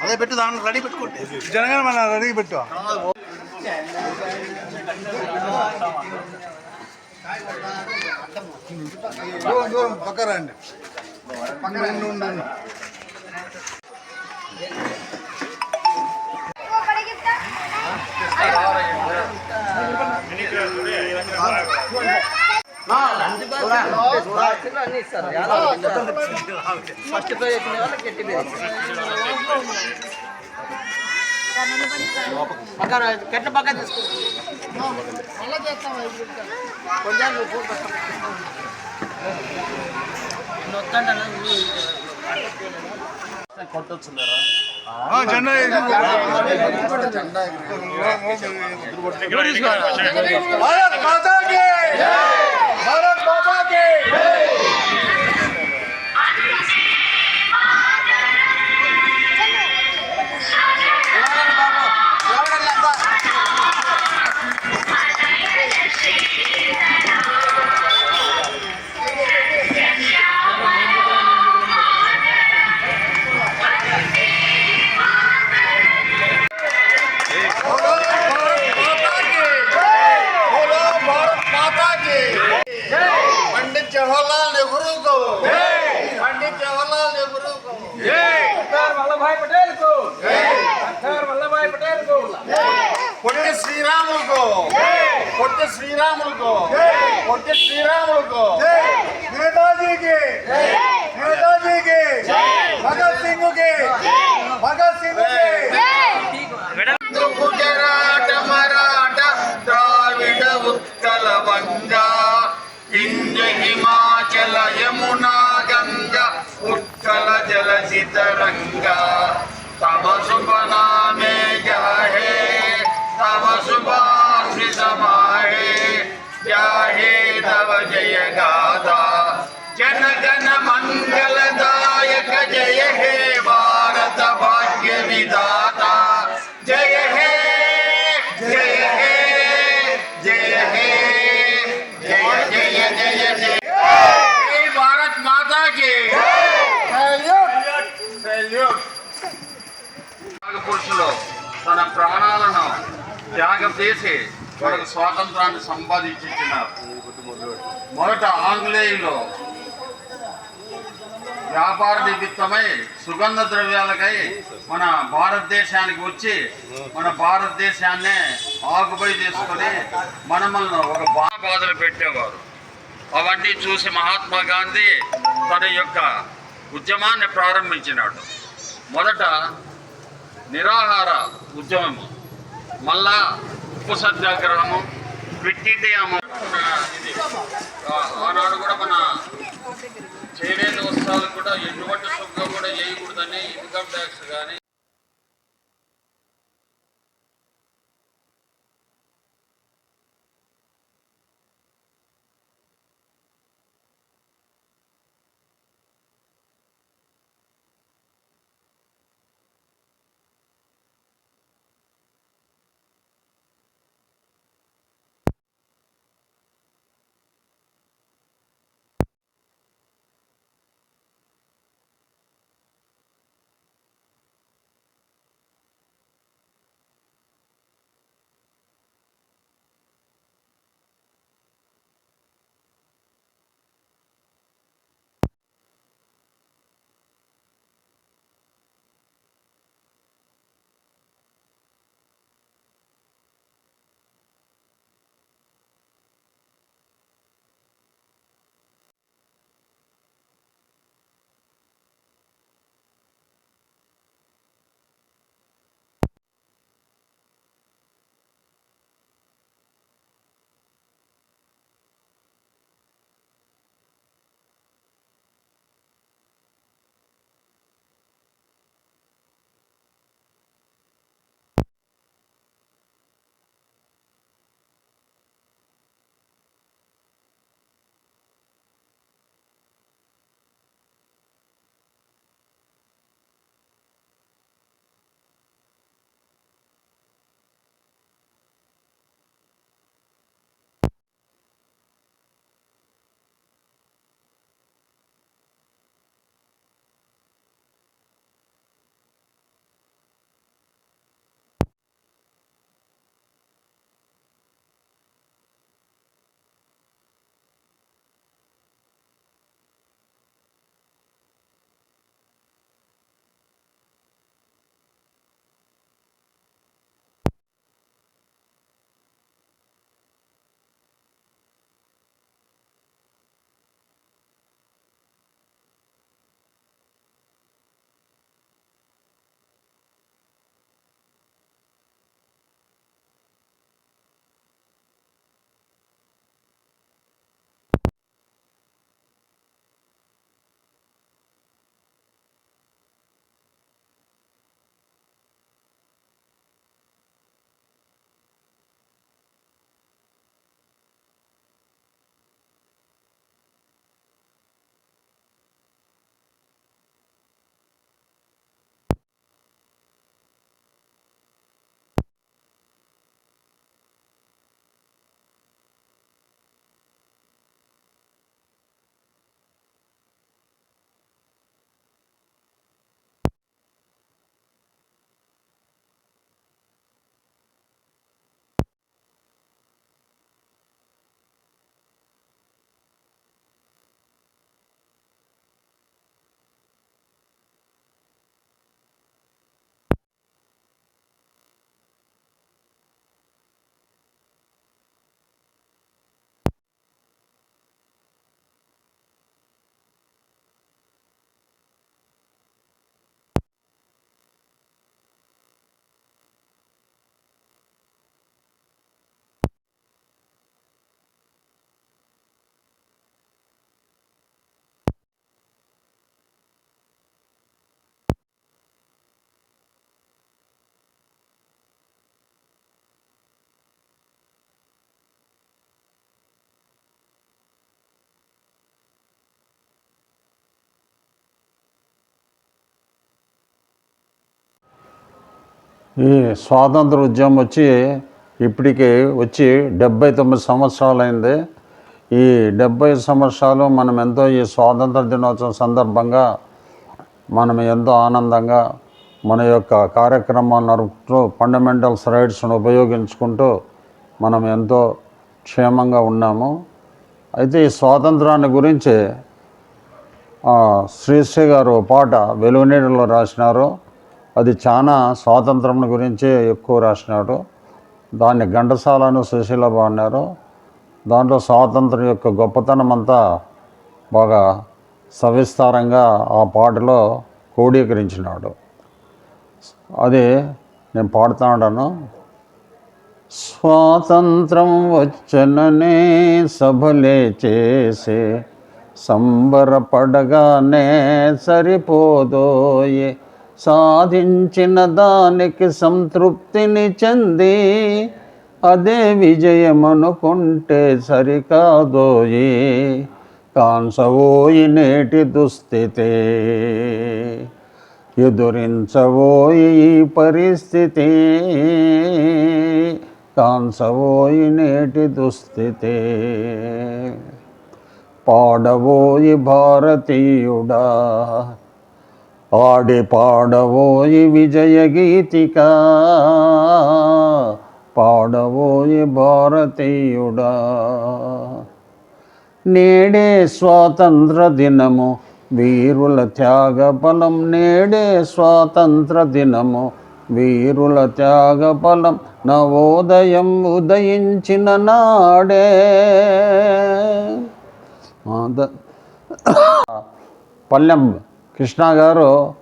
అదే పెట్టు దాని రెడీ పెట్టుకోండి జనగణ మన రెడీ పెట్టు దూరం దూరం పక్క రండి పక్క రండి ఉండండి Thank you. ఫస్ట్ ప్రైజ్ వచ్చిన వాళ్ళకి కెట్ల పక్కన తీసుకో జెండా की పొట్టి శ్రీరాములకు పొట్టి శ్రీరాములకు నేతాజీకి. నేతాజీకి. భగత్ సింగ్కి భగత్ సింగ్ గుజరాట హిమాచల యమునా గంగ ఉత్కల జల తమ శుభ నామే జాహే తమ శుభాశ్రి సమా జాహే తవ జయ గాథా జన గణ మంగళదాయక జయ హే భారత భాగ్య విధాత జయ హే జయ హే జయ హే జయ జయ జయ జయ జై భారత్ మాతా కి సెల్యూట్ పురుషులు తన ప్రాణాలను త్యాగం చేసి మనకు స్వాతంత్రాన్ని సంపాదించినారు మొదట ఆంగ్లేయులు వ్యాపార నిమిత్తమై సుగంధ ద్రవ్యాలకై మన భారతదేశానికి వచ్చి మన భారతదేశాన్నే ఆకుపై చేసుకొని మనమల్ని ఒక బా బాధలు పెట్టేవారు. అవన్నీ చూసి మహాత్మా గాంధీ తన యొక్క ఉద్యమాన్ని ప్రారంభించినాడు. మొదట నిరాహార ఉద్యమము. మళ్ళా ఉప్పు సత్యాగ్రహము క్విట్ ఇండియా ఇది ఆ, ఆనాడు కూడా మన చేనేత వస్త్రాలకు కూడా ఎటువంటి సుంకం కూడా చేయకూడదని ఇన్కమ్ ట్యాక్స్ కానీ ఈ స్వాతంత్ర ఉద్యమం వచ్చి ఇప్పటికి వచ్చి డెబ్బై తొమ్మిది సంవత్సరాలైంది. ఈ డెబ్బై సంవత్సరాలు మనం ఎంతో ఈ స్వాతంత్ర దినోత్సవం సందర్భంగా మనం ఎంతో ఆనందంగా మన యొక్క కార్యక్రమాలు నడుపుతూ ఫండమెంటల్స్ రైట్స్ను ఉపయోగించుకుంటూ మనం ఎంతో క్షేమంగా ఉన్నాము. అయితే ఈ స్వాతంత్రాన్ని గురించి శ్రీశ్రీ గారు ఓ పాట వెలుగునీడలో రాసినారు. అది చాలా స్వాతంత్రం గురించే ఎక్కువ రాసినాడు. దాన్ని ఘంటసాలను సుశీల పాడినారు దాంట్లో స్వాతంత్రం యొక్క గొప్పతనం అంతా బాగా సవిస్తారంగా ఆ పాటలో క్రోడీకరించినాడు అది నేను పాడుతా ఉంటాను స్వాతంత్రం వచ్చననే సభలే చేసే సంబరపడగానే సరిపోదోయే సాధించిన దానికి సంతృప్తిని చెంది అదే విజయం అనుకుంటే సరికాదోయే కాన్సవోయి నేటి దుస్థితే. ఎదురించవోయి ఈ పరిస్థితి కాన్సవోయి నేటి దుస్థితి. పాడవోయి భారతీయుడా ఆడి పాడవోయి విజయ గీతిక. పాడవోయి భారతీయుడా. నేడే స్వాతంత్ర దినము వీరుల త్యాగ ఫలం నేడే స్వాతంత్ర దినము వీరుల త్యాగ ఫలం నవోదయం ఉదయించిన నాడే. పల్లెం. కృష్ణ గారు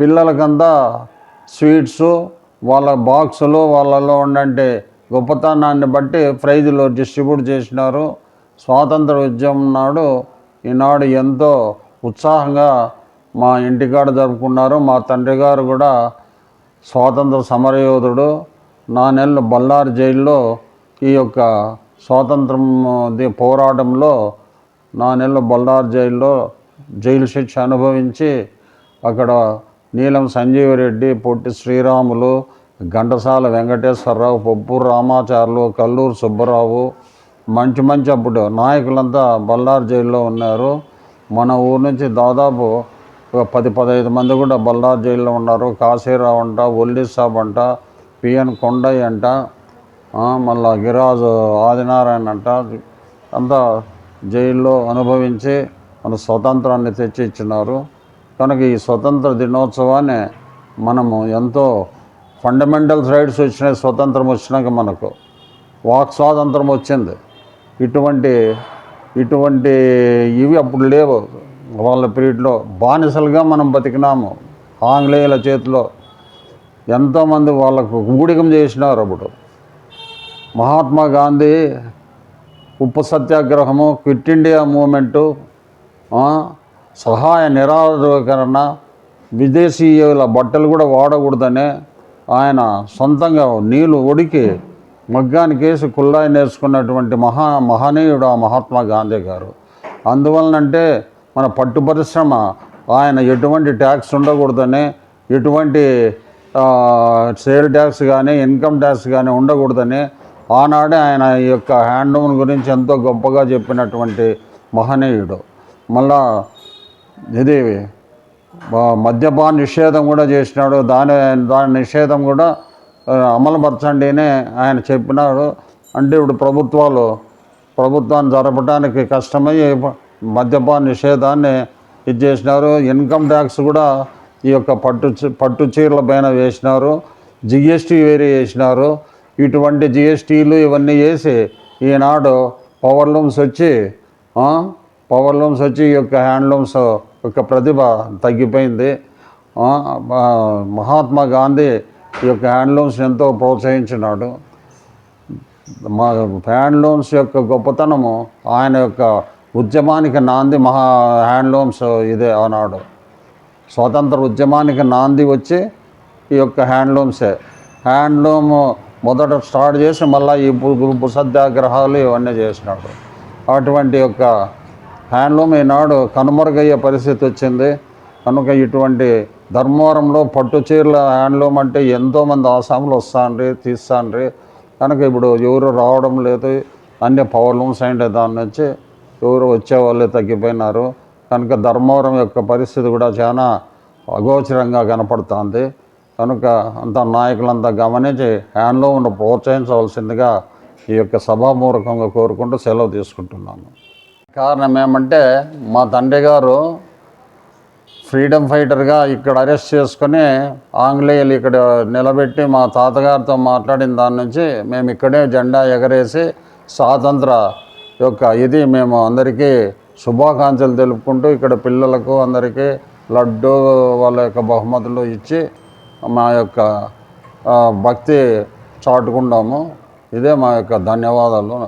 పిల్లలకంతా స్వీట్స్ వాళ్ళ బాక్సులు వాళ్ళలో ఉండంటే గొప్పతనాన్ని బట్టి ప్రైజులు డిస్ట్రిబ్యూట్ చేసినారు. స్వాతంత్ర ఉద్యమం నాడు ఈనాడు ఎంతో ఉత్సాహంగా మా ఇంటికాడ జరుపుకున్నారు. మా తండ్రి గారు కూడా స్వాతంత్ర సమరయోధుడు. నా నెలలు బళ్ళారి జైల్లో ఈ యొక్క స్వాతంత్రం ది- పోరాటంలో నా నెలలు బళ్ళారి జైల్లో జైలు శిక్ష అనుభవించి అక్కడ నీలం సంజీవరెడ్డి పొట్టి శ్రీరాములు ఘంటసాల వెంకటేశ్వరరావు పప్పూరు రామాచార్యులు కల్లూరు సుబ్బరావు మంచి మంచి అప్పుడు నాయకులంతా బల్లారు జైల్లో ఉన్నారు. మన ఊరు నుంచి దాదాపు ఒక పది పదహైదు మంది కూడా బల్లారు జైల్లో ఉన్నారు. కాశీరావు అంట ఒల్లి సాబ్ అంట పిఎన్ కొండయ్య అంట మళ్ళా గిరాజు ఆదినారాయణ అంట అంతా జైల్లో అనుభవించి మన స్వతంత్రాన్ని తెచ్చి ఇచ్చినారు కనుక ఈ స్వతంత్ర దినోత్సవాన్ని మనము ఎంతో ఫండమెంటల్ రైట్స్ వచ్చినాయి. స్వతంత్రం వచ్చినాక మనకు వాక్ స్వాతంత్రం వచ్చింది. ఇటువంటి ఇటువంటి ఇవి అప్పుడు లేవు. వాళ్ళ పీరియడ్లో బానిసలుగా మనం బతికినాము. ఆంగ్లేయుల చేతిలో ఎంతోమంది వాళ్ళకు ఊడికం చేసినారు అప్పుడు. మహాత్మా గాంధీ ఉప్పు సత్యాగ్రహము క్విట్ ఇండియా మూమెంటు సహాయ నిరాధీకరణ విదేశీయుల బట్టలు కూడా వాడకూడదని ఆయన సొంతంగా నీళ్ళు ఉడికి మగ్గానికి వేసి కుల్లాయి నేర్చుకున్నటువంటి మహా మహనీయుడు ఆ మహాత్మా గాంధీ గారు. అందువలనంటే మన పట్టు పరిశ్రమ ఆయన ఎటువంటి ట్యాక్స్ ఉండకూడదని ఎటువంటి సేల్ ట్యాక్స్ కానీ ఇన్కమ్ ట్యాక్స్ కానీ ఉండకూడదని ఆనాడే ఆయన యొక్క హ్యాండ్లూమ్ గురించి ఎంతో గొప్పగా చెప్పినటువంటి మహనీయుడు. మళ్ళా ఇది మద్యపాన నిషేధం కూడా చేసినాడు. దాని దాని నిషేధం కూడా అమలుపరచండి అని ఆయన చెప్పినాడు. అంటే ఇప్పుడు ప్రభుత్వాలు ప్రభుత్వాన్ని జరపడానికి కష్టమై మద్యపాన నిషేధాన్ని ఇది చేసినారు. ఇన్కమ్ ట్యాక్స్ కూడా ఈ యొక్క పట్టు చీ- పట్టు చీరల పైన వేసినారు. జిఎస్టీ వేరే వేసినారు. ఇటువంటి జిఎస్టీలు ఇవన్నీ వేసి ఈనాడు పవర్ లూమ్స్ వచ్చి పవర్ లూమ్స్ వచ్చి ఈ యొక్క హ్యాండ్లూమ్స్ యొక్క ప్రతిభ తగ్గిపోయింది. మహాత్మా గాంధీ ఈ యొక్క హ్యాండ్లూమ్స్ ఎంతో ప్రోత్సహించినాడు. మా హ్యాండ్లూమ్స్ యొక్క గొప్పతనము ఆయన యొక్క ఉద్యమానికి నాంది మహా హ్యాండ్లూమ్స్ ఇదే ఆనాడు. స్వాతంత్ర ఉద్యమానికి నాంది వచ్చి ఈ యొక్క హ్యాండ్లూమ్సే హ్యాండ్లూమ్ మొదట స్టార్ట్ చేసి మళ్ళీ ఈ ఉప్పు సత్యాగ్రహాలు ఇవన్నీ చేసినాడు. అటువంటి యొక్క హ్యాండ్లూమ్ ఈనాడు కనుమరుగయ్యే పరిస్థితి వచ్చింది. కనుక ఇటువంటి ధర్మవరంలో పట్టు చీరల హ్యాండ్లూమ్ అంటే ఎంతోమంది ఆసాములు వస్తాండ్రి తీస్తాండ్రి. కనుక ఇప్పుడు ఎవరు రావడం లేదు. అన్ని పవర్లూమ్స్ అంటే దాని నుంచి ఎవరు వచ్చేవాళ్ళే తగ్గిపోయినారు. కనుక ధర్మవరం యొక్క పరిస్థితి కూడా చాలా అగోచరంగా కనపడుతుంది. కనుక అంత నాయకులంతా గమనించి హ్యాండ్లూమ్ను ప్రోత్సహించవలసిందిగా ఈ యొక్క సభామూలకంగా కోరుకుంటూ సెలవు తీసుకుంటున్నాను. కారణం ఏమంటే మా తండ్రి గారు ఫ్రీడమ్ ఫైటర్గా ఇక్కడ అరెస్ట్ చేసుకొని ఆంగ్లేయులు ఇక్కడ నిలబెట్టి మా తాతగారితో మాట్లాడిన దాని నుంచి మేము ఇక్కడే జెండా ఎగరేసి స్వాతంత్ర యొక్క ఇది మేము అందరికీ శుభాకాంక్షలు తెలుపుకుంటూ ఇక్కడ పిల్లలకు అందరికీ లడ్డు వాళ్ళ యొక్క బహుమతులు ఇచ్చి మా యొక్క భక్తి చాటుకుంటాము. ఇదే మా యొక్క ధన్యవాదాలు.